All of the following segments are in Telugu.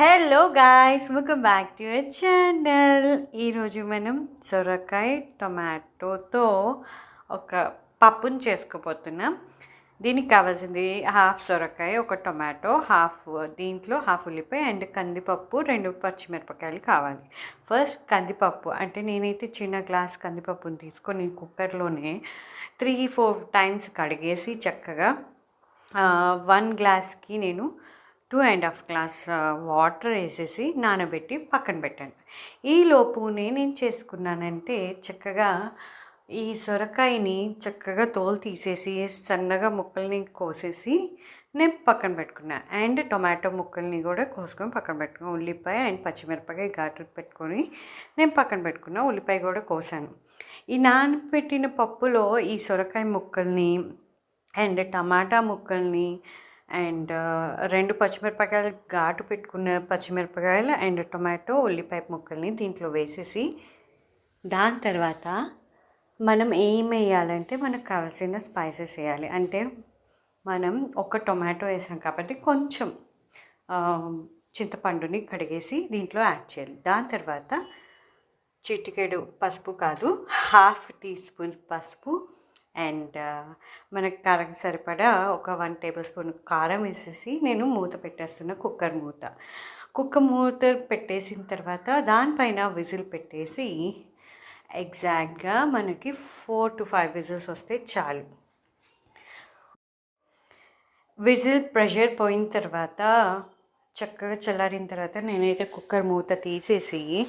Hello guys welcome back to your channel ఈరోజు మనం సొరకాయ టొమాటోతో ఒక పప్పుని చేసుకోబోతున్నాం. దీనికి కావాల్సింది హాఫ్ సొరకాయ ఒక టొమాటో హాఫ్ దీంట్లో హాఫ్ ఉల్లిపాయ అండ్ కందిపప్పు రెండు పచ్చిమిరపకాయలు కావాలి. ఫస్ట్ కందిపప్పు. అంటే నేనైతే చిన్న గ్లాస్ కందిపప్పుని తీసుకొని కుక్కర్లోనే త్రీ ఫోర్ టైమ్స్ కడిగేసి చక్కగా వన్ గ్లాస్కి నేను two and half glass water వేసేసి నానబెట్టి పక్కన పెట్టాను. ఈలోపు నేనేం చేసుకున్నానంటే చక్కగా ఈ సొరకాయని చక్కగా తోలు తీసేసి సన్నగా ముక్కల్ని కోసేసి నేను పక్కన పెట్టుకున్నా. అండ్ టొమాటో ముక్కల్ని కూడా కోసుకొని పక్కన పెట్టుకున్నాను ఉల్లిపాయ అండ్ పచ్చిమిరపకాయ ఘాటు పెట్టుకొని నేను పక్కన పెట్టుకున్నా. ఉల్లిపాయ కూడా కోసాను. ఈ నానబెట్టిన పప్పులో ఈ సొరకాయ ముక్కల్ని అండ్ టమాటా ముక్కల్ని అండ్ రెండు పచ్చిమిరపకాయలు ఘాటు పెట్టుకున్న పచ్చిమిరపకాయలు అండ్ టొమాటో ఉల్లిపాయ ముక్కల్ని దీంట్లో వేసేసి దాని తర్వాత మనం ఏం వేయాలంటే మనకు కావాల్సిన స్పైసెస్ వేయాలి. అంటే మనం ఒక టొమాటో వేసాం కాబట్టి కొంచెం చింతపండుని కడిగేసి దీంట్లో యాడ్ చేయాలి. దాని తర్వాత చిటికెడు పసుపు కాదు హాఫ్ టీ స్పూన్ పసుపు అండ్ మనకు కారం సరిపడా ఒక వన్ టేబుల్ స్పూన్ కారం వేసేసి నేను మూత పెట్టేస్తున్న కుక్కర్ మూత. కుక్కర్ మూత పెట్టేసిన తర్వాత దానిపైన విజిల్ పెట్టేసి ఎగ్జాక్ట్గా మనకి ఫోర్ టు ఫైవ్ విజిల్స్ వస్తే చాలు. విజిల్ ప్రెషర్ పోయిన తర్వాత చక్కగా చల్లారిన తర్వాత నేనైతే కుక్కర్ మూత తీసేసి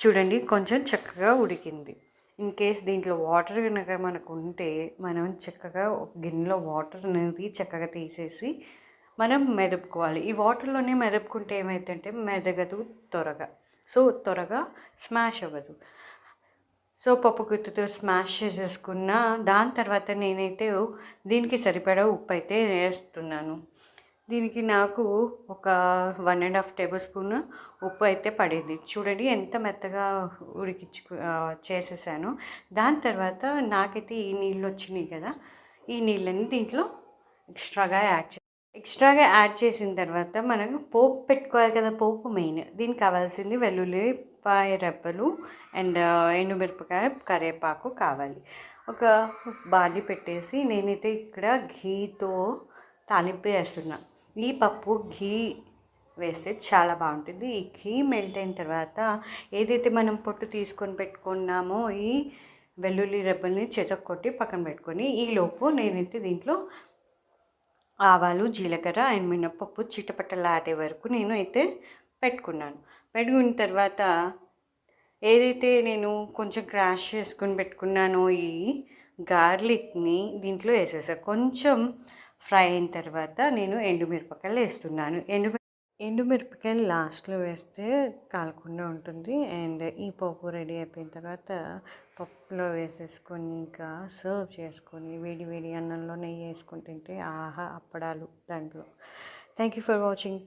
చూడండి కొంచెం చక్కగా ఉడికింది. ఇన్ కేస్ దీంట్లో వాటర్ కనుక మనకు ఉంటే మనం చక్కగా ఒక గిన్నెలో వాటర్ అనేది చక్కగా తీసేసి మనం మెదుపుకోవాలి. ఈ వాటర్లోనే మెదుపుకుంటే ఏమవుతుందంటే మెదగదు త్వరగా. సో త్వరగా స్మాష్ అవ్వదు. సో పప్పు గుత్తుతో స్మాష్ చేసేసుకున్న దాని తర్వాత నేనైతే దీనికి సరిపడా ఉప్పు అయితే వేస్తున్నాను. దీనికి నాకు ఒక one and half tablespoon ఉప్పు అయితే పడేది. చూడండి ఎంత మెత్తగా ఉడికించు చేసేసాను. దాని తర్వాత నాకైతే ఈ నీళ్ళు వచ్చినాయి కదా ఈ నీళ్ళని దీంట్లో ఎక్స్ట్రాగా యాడ్ చే ఎక్స్ట్రాగా యాడ్ చేసిన తర్వాత మనం పోపు పెట్టుకోవాలి కదా పోపు మెయిన్. దీనికి కావాల్సింది వెల్లుల్లిపాయ రెప్పలు అండ్ ఎండుమిరపకాయ కరివేపాకు కావాలి. ఒక బాండి పెట్టేసి నేనైతే ఇక్కడ ఘీతో తాలింపు వేస్తున్నాను ఈ పప్పు ఘీ వేస్తే చాలా బాగుంటుంది. ఈ ఘీ మెల్ట్ అయిన తర్వాత ఏదైతే మనం పొట్టు తీసుకొని పెట్టుకున్నామో ఈ వెల్లుల్లి రెబ్బల్ని చెతక్కొట్టి పక్కన పెట్టుకొని ఈలోపు నేనైతే దీంట్లో ఆవాలు జీలకర్ర అండ్ మినప్పప్పు చిట్టపట్టలాడే వరకు నేను అయితే పెట్టుకున్నాను. పెట్టుకున్న తర్వాత ఏదైతే నేను కొంచెం క్రాష్ చేసుకుని పెట్టుకున్నానో ఈ గార్లిక్ని దీంట్లో వేసేసా. కొంచెం ఫ్రై అయిన తర్వాత నేను ఎండుమిరపకాయలు వేస్తున్నాను. ఎండు ఎండుమిరపకాయలు లాస్ట్లో వేస్తే కాలకుండా ఉంటుంది. అండ్ ఈ పప్పు రెడీ అయిపోయిన తర్వాత పప్పులో వేసేసుకొని ఇంకా సర్వ్ చేసుకొని వేడి వేడి అన్నంలో నెయ్యి వేసుకొని తింటే ఆహా అప్పడాలు దాంట్లో. Thank you for watching.